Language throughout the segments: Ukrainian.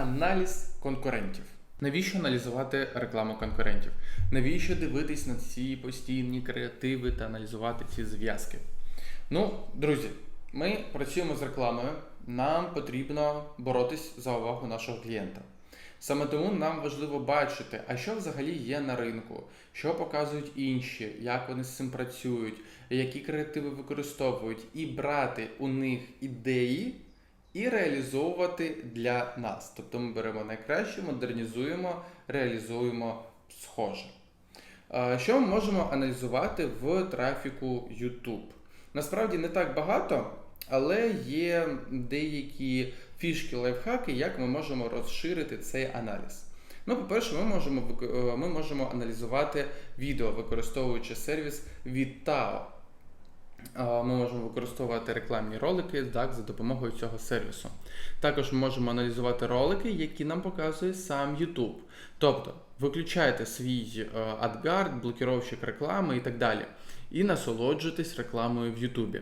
Аналіз конкурентів. Навіщо аналізувати рекламу конкурентів? Навіщо дивитись на ці постійні креативи та аналізувати ці зв'язки? Ну, друзі, ми працюємо з рекламою. Нам потрібно боротись за увагу нашого клієнта. Саме тому нам важливо бачити, а що взагалі є на ринку, що показують інші, як вони з цим працюють, які креативи використовують, і брати у них ідеї і реалізовувати для нас. Тобто ми беремо найкраще, модернізуємо, реалізуємо схоже. Що ми можемо аналізувати в трафіку YouTube? Насправді не так багато, але є деякі фішки, лайфхаки, як ми можемо розширити цей аналіз. Ну, по-перше, ми можемо, е, ми можемо аналізувати відео, використовуючи сервіс від. Ми можемо використовувати рекламні ролики так, за допомогою цього сервісу. Також ми можемо аналізувати ролики, які нам показує сам YouTube. Тобто, виключайте свій е, адгард, блокіровщик реклами і так далі. І насолоджуйтесь рекламою в YouTube.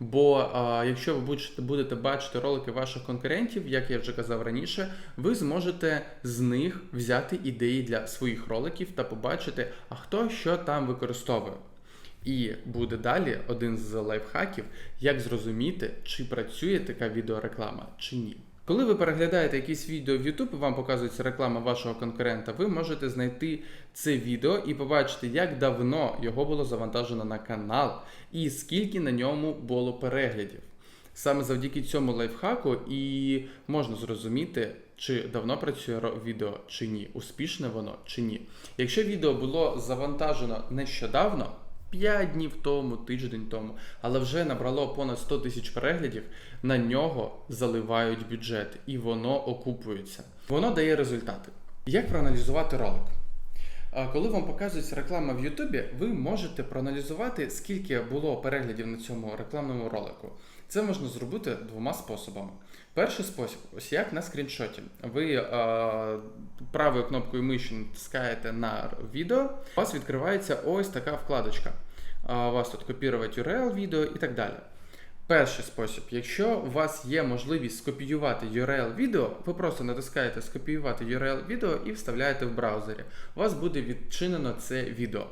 Бо е, якщо ви будете бачити ролики ваших конкурентів, як я вже казав раніше, ви зможете з них взяти ідеї для своїх роликів та побачити, а хто що там використовує. І буде далі один з лайфхаків, як зрозуміти, чи працює така відеореклама чи ні. Коли ви переглядаєте якісь відео в YouTube і вам показується реклама вашого конкурента, ви можете знайти це відео і побачити, як давно його було завантажено на канал і скільки на ньому було переглядів. Саме завдяки цьому лайфхаку і можна зрозуміти, чи давно працює відео чи ні, успішне воно чи ні. Якщо відео було завантажено нещодавно, 5 днів тому, тиждень тому, але вже набрало понад 100 тисяч переглядів, на нього заливають бюджет і воно окупується. Воно дає результати. Як проаналізувати ролик? Коли вам показується реклама в Ютубі, ви можете проаналізувати, скільки було переглядів на цьому рекламному ролику. Це можна зробити двома способами. Перший спосіб, ось як на скріншоті. Ви е, правою кнопкою миші натискаєте на відео, у вас відкривається ось така вкладочка. У вас тут копірувати URL відео і так далі. Перший спосіб, якщо у вас є можливість скопіювати URL відео, ви просто натискаєте скопіювати URL відео і вставляєте в браузері. У вас буде відчинено це відео.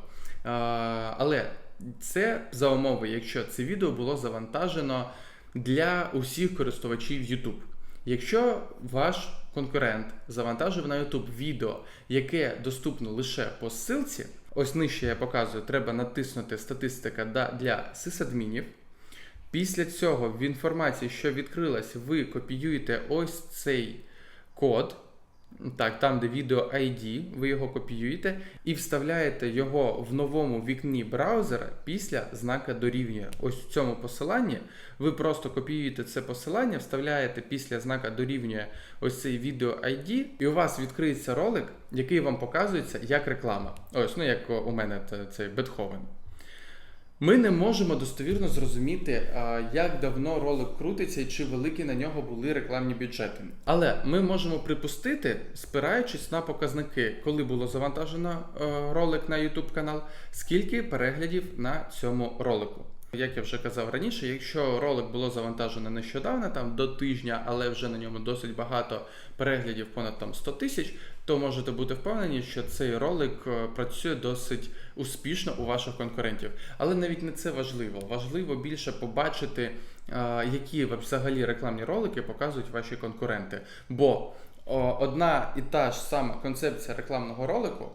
Але це за умови, якщо це відео було завантажено для усіх користувачів YouTube. Якщо ваш конкурент завантажив на YouTube відео, яке доступно лише по ссылці, ось нижче я показую, треба натиснути статистика для сисадмінів. Після цього в інформації, що відкрилась, ви копіюєте ось цей код. Так, там, де відео ID, ви його копіюєте і вставляєте його в новому вікні браузера після знака дорівнює. Ось в цьому посиланні ви просто копіюєте це посилання, вставляєте після знака дорівнює ось цей відео ID, і у вас відкриється ролик, який вам показується як реклама. Ось, ну як у мене це- цей Бетховен. Ми не можемо достовірно зрозуміти, як давно ролик крутиться і чи великі на нього були рекламні бюджети. Але ми можемо припустити, спираючись на показники, коли було завантажено е, ролик на YouTube канал, скільки переглядів на цьому ролику. Як я вже казав раніше, якщо ролик було завантажено нещодавно, там до тижня, але вже на ньому досить багато переглядів, понад там 100 тисяч, то можете бути впевнені, що цей ролик е, працює досить успішно у ваших конкурентів. Але навіть не це важливо. Важливо більше побачити, е, які взагалі рекламні ролики показують ваші конкуренти. Бо одна і та ж сама концепція рекламного ролику.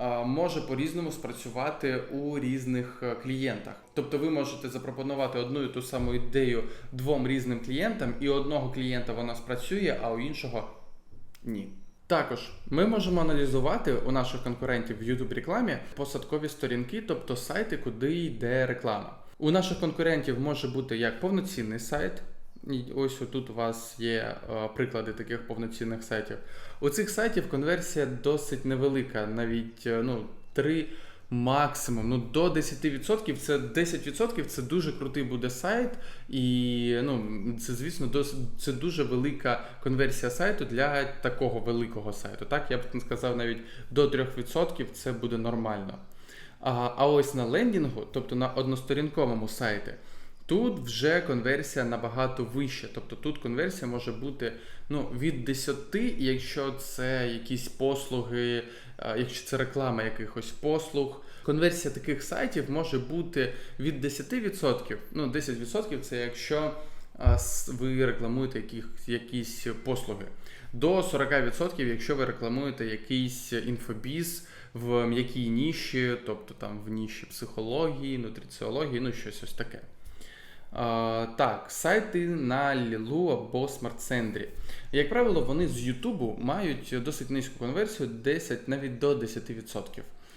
Е, Може по-різному спрацювати у різних е, клієнтах. Тобто ви можете запропонувати одну і ту саму ідею двом різним клієнтам, і у одного клієнта вона спрацює, а у іншого ні. Також ми можемо аналізувати у наших конкурентів в youtube рекламі посадкові сторінки, тобто сайти, куди йде реклама. У наших конкурентів може бути як повноцінний сайт. Ось тут у вас є е, приклади таких повноцінних сайтів. У цих сайтів конверсія досить невелика, навіть е, ну, 3 максимум. Ну, до 10%. Це 10% це дуже крутий буде сайт, і ну, це, звісно, дос, це дуже велика конверсія сайту для такого великого сайту. Так, я б сказав, навіть до 3% це буде нормально. А, а ось на лендінгу, тобто на односторінковому сайті, Тут вже конверсія набагато вища. Тобто тут конверсія може бути ну, від 10, якщо це якісь послуги, е, якщо це реклама якихось послуг. Конверсія таких сайтів може бути від 10%. Ну, 10% це якщо ви рекламуєте яких, якісь послуги. До 40%, якщо ви рекламуєте якийсь інфобіз в м'якій ніші, тобто там в ніші психології, нутриціології, ну щось ось таке. Так, сайти на Лілу або SmartSendry. Як правило, вони з Ютубу мають досить низьку конверсію, 10, навіть до 10%.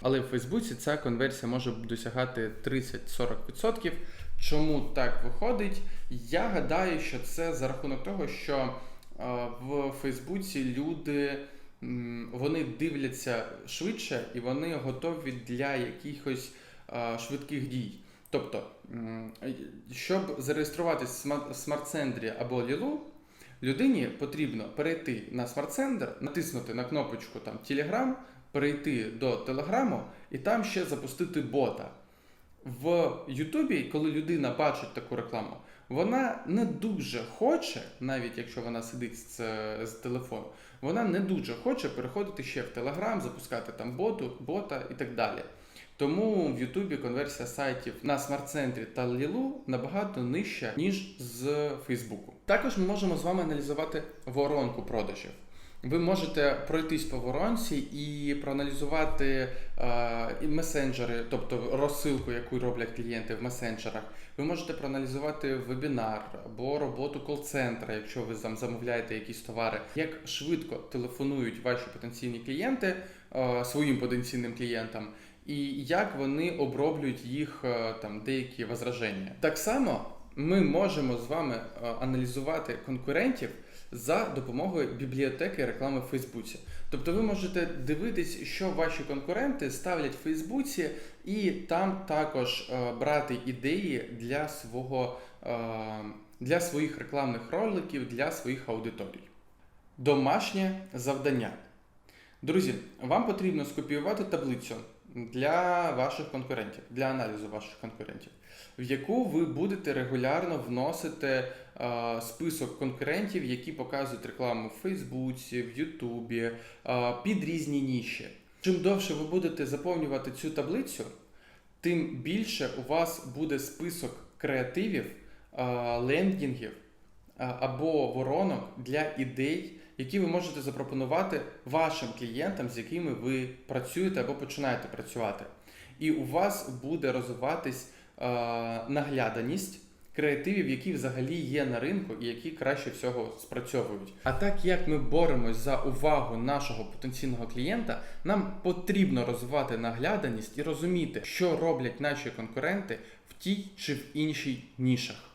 Але в Фейсбуці ця конверсія може досягати 30-40%. Чому так виходить? Я гадаю, що це за рахунок того, що в Фейсбуці люди вони дивляться швидше і вони готові для якихось швидких дій. Тобто, щоб зареєструватись в смарт-центрі або Лілу, людині потрібно перейти на смарт-центр, натиснути на кнопочку там Telegram, перейти до Телеграму і там ще запустити бота. В Ютубі, коли людина бачить таку рекламу, вона не дуже хоче, навіть якщо вона сидить з, з телефону, вона не дуже хоче переходити ще в Телеграм, запускати там боту, бота і так далі. Тому в Ютубі конверсія сайтів на смарт-центрі та Лілу набагато нижча, ніж з Фейсбуку. Також ми можемо з вами аналізувати воронку продажів. Ви можете пройтись по воронці і проаналізувати е, месенджери, тобто розсилку, яку роблять клієнти в месенджерах. Ви можете проаналізувати вебінар або роботу кол-центра, якщо ви там замовляєте якісь товари, як швидко телефонують ваші потенційні клієнти е, своїм потенційним клієнтам, і як вони оброблюють їх е, там деякі возраження. Так само ми можемо з вами е, аналізувати конкурентів за допомогою бібліотеки реклами в Фейсбуці. Тобто ви можете дивитись, що ваші конкуренти ставлять в Фейсбуці, і там також е, брати ідеї для свого для своїх рекламних роликів, для своїх аудиторій. Домашнє завдання. Друзі, вам потрібно скопіювати таблицю для ваших конкурентів, для аналізу ваших конкурентів, в яку ви будете регулярно вносити е, список конкурентів, які показують рекламу в Фейсбуці, в Ютубі, е, під різні ніші. Чим довше ви будете заповнювати цю таблицю, тим більше у вас буде список креативів, е, лендінгів е, або воронок для ідей, які ви можете запропонувати вашим клієнтам, з якими ви працюєте або починаєте працювати. І у вас буде розвиватись е, нагляданість креативів, які взагалі є на ринку і які краще всього спрацьовують. А так як ми боремось за увагу нашого потенційного клієнта, нам потрібно розвивати нагляданість і розуміти, що роблять наші конкуренти в тій чи в іншій нішах.